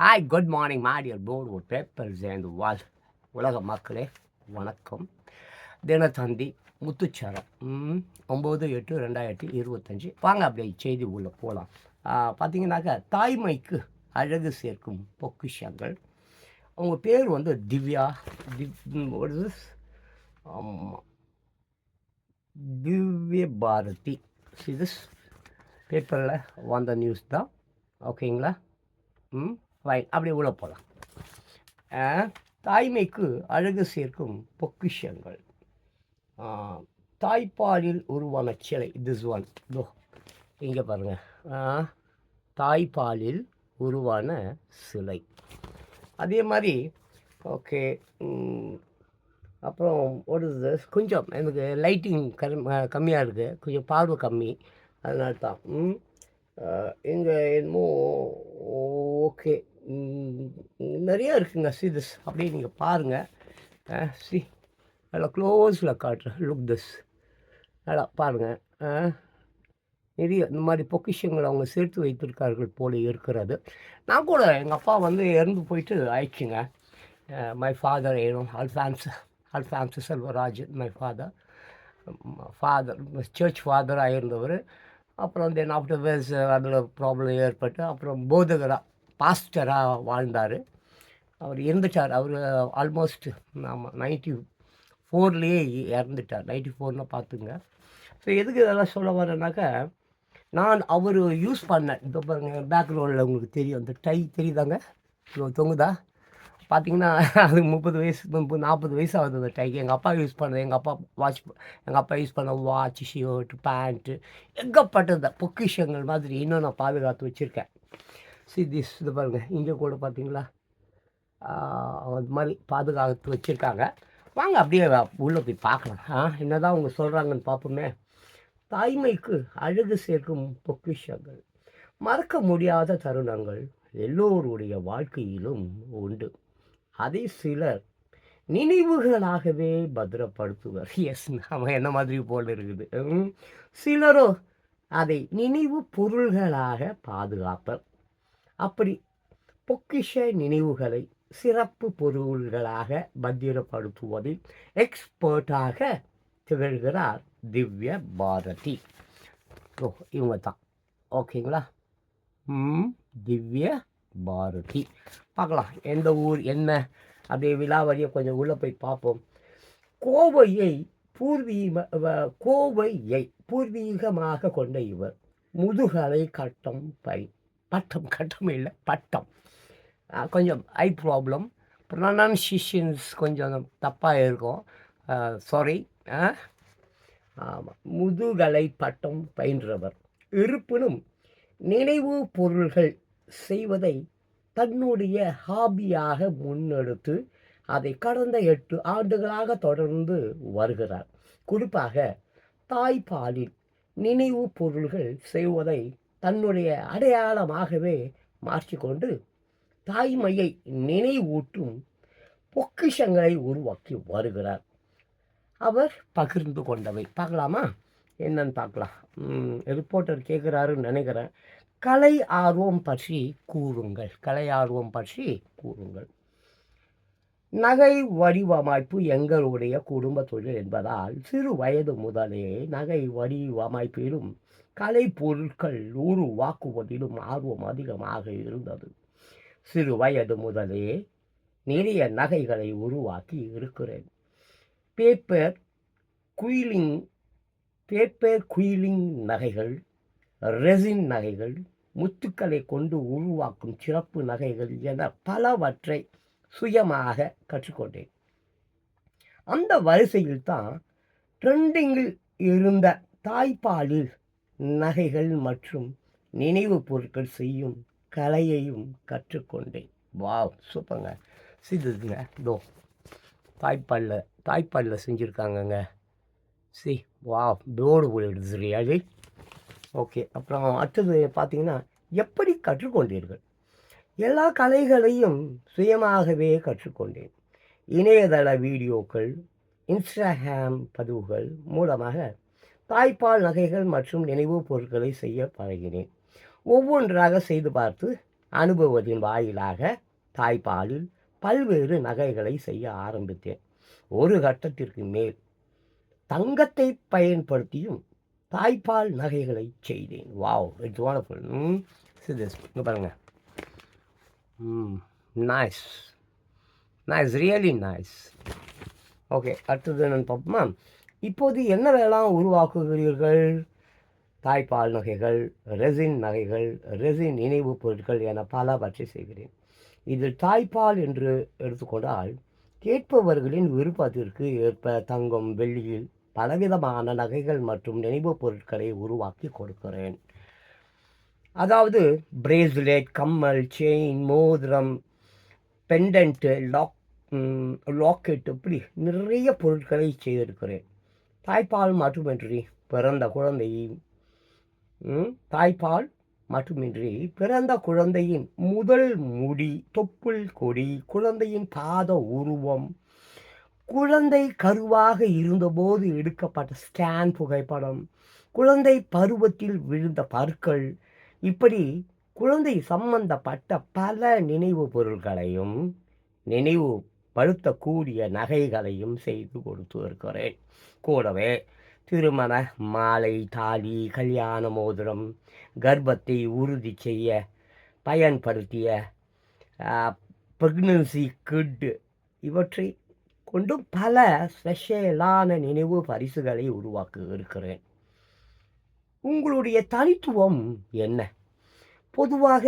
Hi good morning மாடியர் board ஒரு paper சேர்ந்து வால் உலக மக்களே வணக்கம். தினத்தந்தி முத்துச்சரம். ம், ஒம்பது எட்டு ரெண்டாயிரத்தி இருபத்தஞ்சி. வாங்க அப்படியே செய்தி உள்ள போகலாம் பார்த்தீங்கன்னாக்கா தாய்மைக்கு அழகு சேர்க்கும் பொக்கிஷங்கள். அவங்க பேர் வந்து திவ்யா திவ் ஆமாம் திவ்ய பாரதி. இது பேப்பரில் வந்த நியூஸ் தான். ஓகேங்களா ம்? ஃபைன் அப்படியே உள்ள போகலாம் தாய்மைக்கு அழகு சேர்க்கும் பொக்கிஷங்கள். தாய்ப்பாலில் உருவான சிலை திஸ் ஒன் தோ இங்கே பாருங்கள் தாய்ப்பாலில் உருவான சிலை. அதே மாதிரி ஓகே அப்புறம் ஒரு இது கொஞ்சம் எனக்கு லைட்டிங் கம் கம்மியாக இருக்குது கொஞ்சம் பார்வை கம்மி. அதனால தான் இங்கே என்னமோ ஓகே. நிறையா இருக்குங்க. சி திஸ் அப்படியே நீங்கள் பாருங்கள் சி நல்லா க்ளோஸில் காட்டுறேன். லுக் திஸ் நல்லா பாருங்கள் நிறைய இந்த மாதிரி பொக்கிஷங்கள் அவங்க சேர்த்து வைத்திருக்கார்கள் போல இருக்கிறது. நான் கூட எங்கள் அப்பா வந்து இறந்து போயிட்டு ஆயிடுச்சுங்க. மை ஃபாதர் ஏனும் Alphonse Alphonse Selvaraj my father father church ஃபாதராக இருந்தவர் அப்புறம் தென் ஆஃப்டர் வேர்ஸ் அதில் ப்ராப்ளம் ஏற்பட்டு அப்புறம் போதகராக பாஸ்டராக வாழ்ந்தார். அவர் இறந்துட்டார். அவர் ஆல்மோஸ்ட் ஆமாம் நைன்டி ஃபோர்லேயே இறந்துட்டார். நைன்டி ஃபோர்னு பார்த்துங்க. ஸோ எதுக்கு இதெல்லாம் சொல்ல வரேன்னாக்கா நான் அவர் யூஸ் பண்ணேன் இப்போ பாருங்க பேக்ரவுண்டில் உங்களுக்கு தெரியும். அந்த டை தெரியுதாங்க? இவ்வளோ தொங்குதா? பார்த்தீங்கன்னா அது முப்பது வயசு முப்பது நாற்பது வயசு ஆகுது அந்த டைக்கு எங்கள் அப்பா யூஸ் பண்ணது. எங்கள் அப்பா வாட்ச் எங்கள் அப்பா யூஸ் பண்ண வாட்ச் ஷர்ட் பேண்ட்டு எங்கப்பட்டது? பொக்கிஷங்கள் மாதிரி இன்னும் நான் பாதுகாத்து வச்சுருக்கேன். சி திஸ் இது பாருங்கள் இங்கே கூட பார்த்தீங்களா அது மாதிரி பாதுகாத்து வச்சுருக்காங்க. வாங்க அப்படியே உள்ளே போய் பார்க்கலாம். ஆ என்ன தான் அவங்க சொல்கிறாங்கன்னு பார்ப்போமே. தாய்மைக்கு அழகு சேர்க்கும் பொக்கிஷங்கள் மறக்க முடியாத தருணங்கள் எல்லோருடைய வாழ்க்கையிலும் உண்டு. அதை சிலர் நினைவுகளாகவே பத்திரப்படுத்துவர். எஸ் அவன் என்ன மாதிரி போல் இருக்குது. ம். சிலரோ அதை நினைவு பொருள்களாக பாதுகாப்பர். அப்படி பொக்கிஷ நினைவுகளை சிறப்பு பொருள்களாக பத்திரப்படுத்துவதில் எக்ஸ்பர்ட்டாக திகழ்கிறார் திவ்ய பாரதி. ஓ இவங்க தான் ஓகேங்களா? ம் திவ்ய பாரதி. பார்க்கலாம் எந்த ஊர் என்ன? அப்படியே விழாவழியை கொஞ்சம் உள்ளே போய் பார்ப்போம். கோவையை பூர்வீக வ- கோவையை பூர்வீகமாக கொண்ட இவர் முதுகலை கட்டம் பை பட்டம் கட்டம் இல்லை பட்டம். கொஞ்சம் ஐ ப்ராப்ளம் ப்ரொனன்சியேஷன்ஸ் கொஞ்சம் தப்பாக இருக்கும். சாரி ஆமாம் முதுகலை பட்டம் பயின்றவர். இருப்பினும் நினைவு பொருள்கள் செய்வதை தன்னுடைய ஹாபியாக முன்னெடுத்து அதை கடந்த எட்டு ஆண்டுகளாக தொடர்ந்து வருகிறார். குறிப்பாக தாய்ப்பாலில் நினைவு பொருள்கள் செய்வதை தன்னுடைய அடையாளமாகவே மாற்றிக்கொண்டு தாய்மையை நினைவூட்டும் பொக்கிஷங்களை உருவாக்கி வருகிறார். அவர் பகிர்ந்து கொண்டவை. பார்க்கலாமா? என்னன்னு பார்க்கலாம். ரிப்போர்ட்டர் கேட்குறாருன்னு நினைக்கிறேன். கலை ஆர்வம் பற்றி கூறுங்கள். கலை ஆர்வம் பற்றி கூறுங்கள். நகை வடிவமைப்பு எங்களுடைய குடும்ப தொழில் என்பதால் சிறு வயது முதலே நகை வடிவமைப்பிலும் கலைப்பொருட்கள் உருவாக்குவதிலும் ஆர்வம் அதிகமாக இருந்தது. சிறு வயது முதலே நிறைய நகைகளை உருவாக்கி இருக்கிறேன். பேப்பர் குயிலிங் பேப்பர் குயிலிங் நகைகள் ரெசின் நகைகள் முத்துக்களை கொண்டு உருவாக்கும் சிறப்பு நகைகள் என பலவற்றை சுயமாக கற்றுக்கொண்டேன். அந்த வரிசையில் தான் ட்ரெண்டிங்கில் இருந்த தாய்ப்பாலில் நகைகள் மற்றும் நினைவு பொருட்கள் செய்யும் கலையையும் கற்றுக்கொண்டேன். வாவ் சூப்பங்க சிதுங்க இதோ தாய்ப்பாலில் தாய்ப்பாலில் செஞ்சுருக்காங்கங்க. சி வா போர்டு போயிடுது ரியாலி ஓகே அப்புறம் அடுத்தது பார்த்தீங்கன்னா எப்படி கற்றுக்கொண்டீர்கள்? எல்லா கலைகளையும் சுயமாகவே கற்றுக்கொண்டேன். இணையதள வீடியோக்கள் இன்ஸ்டாகிராம் பதிவுகள் மூலமாக தாய்ப்பால் நகைகள் மற்றும் நினைவுப் பொருட்களை செய்ய பழகினேன். ஒவ்வொன்றாக செய்து பார்த்து அனுபவத்தின் வாயிலாக தாய்ப்பாலில் பல்வேறு நகைகளை செய்ய ஆரம்பித்தேன். ஒரு கட்டத்திற்கு மேல் தங்கத்தை பயன்படுத்தியும் தாய்ப்பால் நகைகளை செய்தேன். வாவ் இட்ஸ் வாண்டர்ஃபுல் ம் சிதஸ் இங்கே பாருங்கள் ம் nice nice really nice okay அடுத்தது நான் பார்ப்போமா? இப்போது என்ன உருவாக்குகிறீர்கள்? தாய்ப்பால் நகைகள் ரெசின் நகைகள் ரெசின் நினைவுப் பொருட்கள் என பலவற்றை செய்கிறேன். இதில் தாய்ப்பால் என்று எடுத்துக்கொண்டால் கேட்பவர்களின் விருப்பத்திற்கு ஏற்ப தங்கம் வெள்ளியில் பலவிதமான நகைகள் மற்றும் நினைவுப் பொருட்களை உருவாக்கி கொடுக்கிறேன். அதாவது பிரேஸ்லெட் கம்மல் செயின் மோதிரம் பெண்டன்ட்டு லாக் லாக்கெட் இப்படி நிறைய பொருட்களை செய்திருக்கிறேன். தாய்ப்பால் மட்டுமின்றி பிறந்த குழந்தையின் தாய்ப்பால் மட்டுமின்றி பிறந்த குழந்தையின் முதல் முடி தொப்புள் கொடி குழந்தையின் பாத உருவம் குழந்தை கருவாக இருந்தபோது எடுக்கப்பட்ட ஸ்கேன் புகைப்படம் குழந்தை பருவத்தில் விழுந்த பற்கள் இப்படி குழந்தை சம்பந்தப்பட்ட பல நினைவு பொருட்களையும் நினைவு படுத்தக்கூடிய நகைகளையும் செய்து கொடுத்து இருக்கிறேன். கூடவே திருமண மாலை தாலி கல்யாண மோதிரம் கர்ப்பத்தை உறுதி செய்ய பயன்படுத்திய ப்ரெக்னன்சி கிட் இவற்றை கொண்டும் பல ஸ்பெஷலான நினைவு பரிசுகளை உருவாக்க இருக்கிறேன். உங்களுடைய தனித்துவம் என்ன? பொதுவாக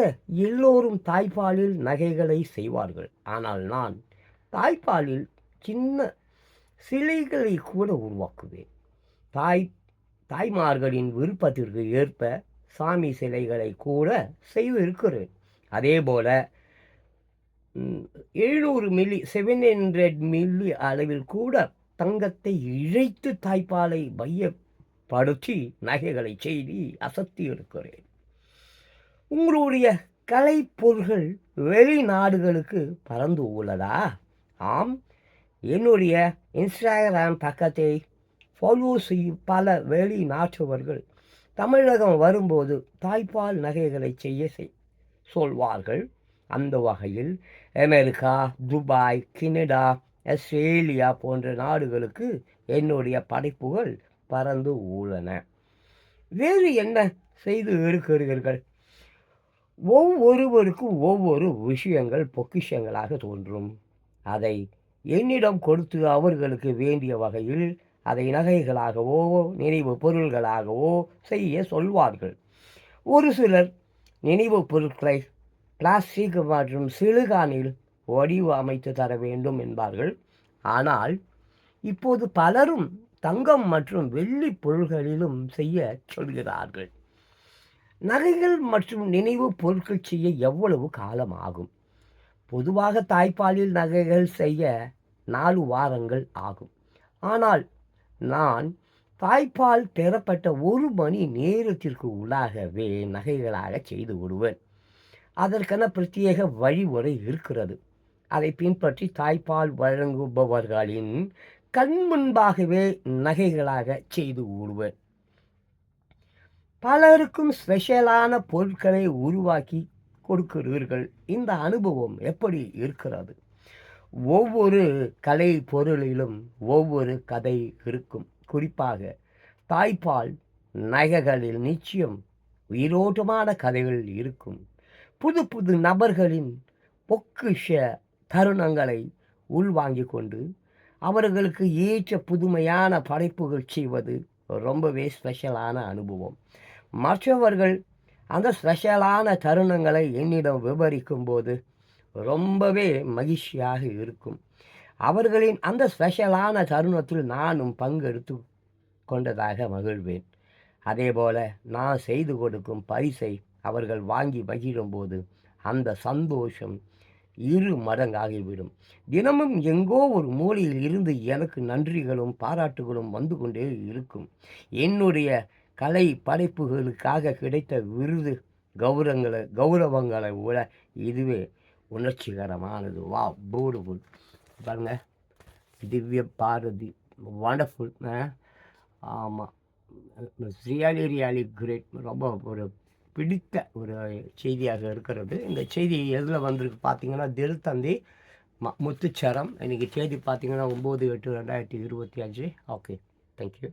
எல்லோரும் தாய்ப்பாலில் நகைகளை செய்வார்கள். ஆனால் நான் தாய்ப்பாலில் சின்ன சிலைகளை கூட உருவாக்குவேன். தாய் தாய்மார்களின் விருப்பத்திற்கு ஏற்ப சாமி சிலைகளை கூட செய்திருக்கிறேன். அதே போல் எழுநூறு மில்லி செவன் ஹண்ட்ரட் மில்லி அளவில் கூட தங்கத்தை இழைத்து தாய்ப்பாலை மையப்படுத்தி நகைகளை செய்து அசத்தி இருக்கிறேன் உங்களுடைய கலைப்பொருள்கள் வெளிநாடுகளுக்கு பறந்து உள்ளதா ஆம் என்னுடைய இன்ஸ்டாகிராம் பக்கத்தை ஃபாலோ செய்யும் பல வெளிநாட்டவர்கள் தமிழகம் வரும்போது தாய்ப்பால் நகைகளை செய்ய செய் சொல்வார்கள். அந்த வகையில் அமெரிக்கா துபாய் கனடா ஆஸ்திரேலியா போன்ற நாடுகளுக்கு என்னுடைய படைப்புகள் பறந்து உள்ளன வேறு என்ன செய்து இருக்கிறீர்கள்? ஒவ்வொருவருக்கும் ஒவ்வொரு விஷயங்கள் பொக்கிஷங்களாக தோன்றும். அதை என்னிடம் கொடுத்து அவர்களுக்கு வேண்டிய வகையில் அதை நகைகளாகவோ நினைவு பொருள்களாகவோ செய்ய சொல்வார்கள். ஒரு சிலர் நினைவு பொருட்களை பிளாஸ்டிக் மற்றும் சிலுகானில் வடிவு அமைத்து தர வேண்டும் என்பார்கள். ஆனால் இப்போது பலரும் தங்கம் மற்றும் வெள்ளி பொருள்களிலும் செய்ய சொல்கிறார்கள். நகைகள் மற்றும் நினைவு பொருட்கள் செய்ய எவ்வளவு காலம் ஆகும் பொதுவாக தாய்ப்பாலில் நகைகள் செய்ய நாலு வாரங்கள் ஆகும். ஆனால் நான் தாய்ப்பால் பெறப்பட்ட ஒரு மணி நேரத்திற்கு உள்ளாகவே நகைகளாக செய்து விடுவேன். அதற்கென பிரத்யேக வழிமுறை இருக்கிறது. அதை பின்பற்றி தாய்ப்பால் வழங்குபவர்களின் கண் முன்பாகவே நகைகளாக செய்து விடுவேன். பலருக்கும் ஸ்பெஷலான பொருட்களை உருவாக்கி கொடுக்கிறீர்கள். இந்த அனுபவம் எப்படி இருக்கிறது? ஒவ்வொரு கலை பொருளிலும் ஒவ்வொரு கதை இருக்கும். குறிப்பாக தாய்ப்பால் நகைகளில் நிச்சயம் உயிரோட்டமான கதைகள் இருக்கும். புது புது நபர்களின் பொக்கிஷ தருணங்களை உள்வாங்கிக் கொண்டு அவர்களுக்கு ஏற்ற புதுமையான படைப்புகள் செய்வது ரொம்பவே ஸ்பெஷலான அனுபவம். மற்றவர்கள் அந்த ஸ்பெஷலான தருணங்களை என்னிடம் விவரிக்கும் போது ரொம்பவே மகிழ்ச்சியாக இருக்கும். அவர்களின் அந்த ஸ்பெஷலான தருணத்தில் நானும் பங்கெடுத்து கொண்டதாக மகிழ்வேன். அதேபோல நான் செய்து கொடுக்கும் பரிசை அவர்கள் வாங்கி மகிழும்போது அந்த சந்தோஷம் இரு மடங்காகிவிடும். தினமும் எங்கோ ஒரு மூலையில் இருந்து எனக்கு நன்றிகளும் பாராட்டுகளும் வந்து கொண்டே இருக்கும். என்னுடைய கலை படைப்புகளுக்காக கிடைத்த விருது கௌரவங்களை கௌரவங்களை விட இதுவே உணர்ச்சிகரமானது. வா பியூட்டிஃபுல் பாருங்க திவ்ய பாரதி வண்டர்ஃபுல் ஆமாம் ரியாலி ரியாலி கிரேட். ரொம்ப ஒரு பிடித்த ஒரு செய்தியாக இருக்கிறது. இந்த செய்தி எதில் வந்திருக்கு பார்த்தீங்கன்னா தினத்தந்தி ம முத்துச்சரம். இன்றைக்கி செய்தி பார்த்தீங்கன்னா ஒம்பது எட்டு ரெண்டாயிரத்தி இருபத்தி அஞ்சு. Okay thank you